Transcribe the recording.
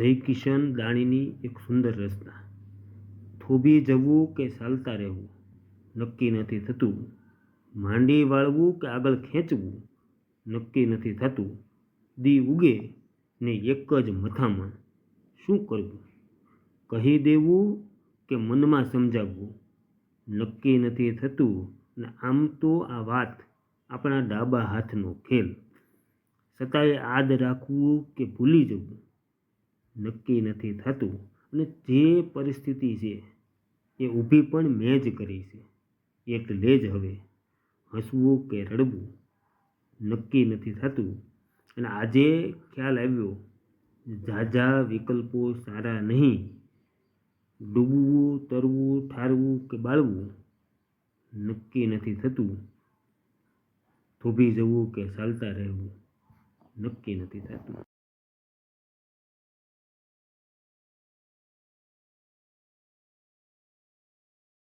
જય કિશન દાણીની એક સુંદર રચના. થોભી જવું કે ચાલતા રહેવું? નક્કી નથી થતું. માંડી વાળવું કે આગળ ખેંચવું? નક્કી નથી થતું. દી ઉગે ને એક જ મથામણ. શું કરવું? કહી દેવું કે મનમાં સમજાવવું? નક્કી નથી થતું ને આમ તો આ વાત આપણા ડાબા હાથનો ખેલ. છતાંય આદ રાખવું કે ભૂલી જવું? નક્કી નથી થતું અને જે પરિસ્થિતિ છે એ ઊભી પણ મેં જ કરી છે. એટલે જ હવે હસવું કે રડવું નક્કી નથી થતું. અને આજે ખ્યાલ આવ્યો, ઝાઝા વિકલ્પો સારા નહીં. ડૂબવું, તરવું, ઠારવું કે બાળવું નક્કી નથી થતું. થોભી જવું કે ચાલતા રહેવું નક્કી નથી થતું.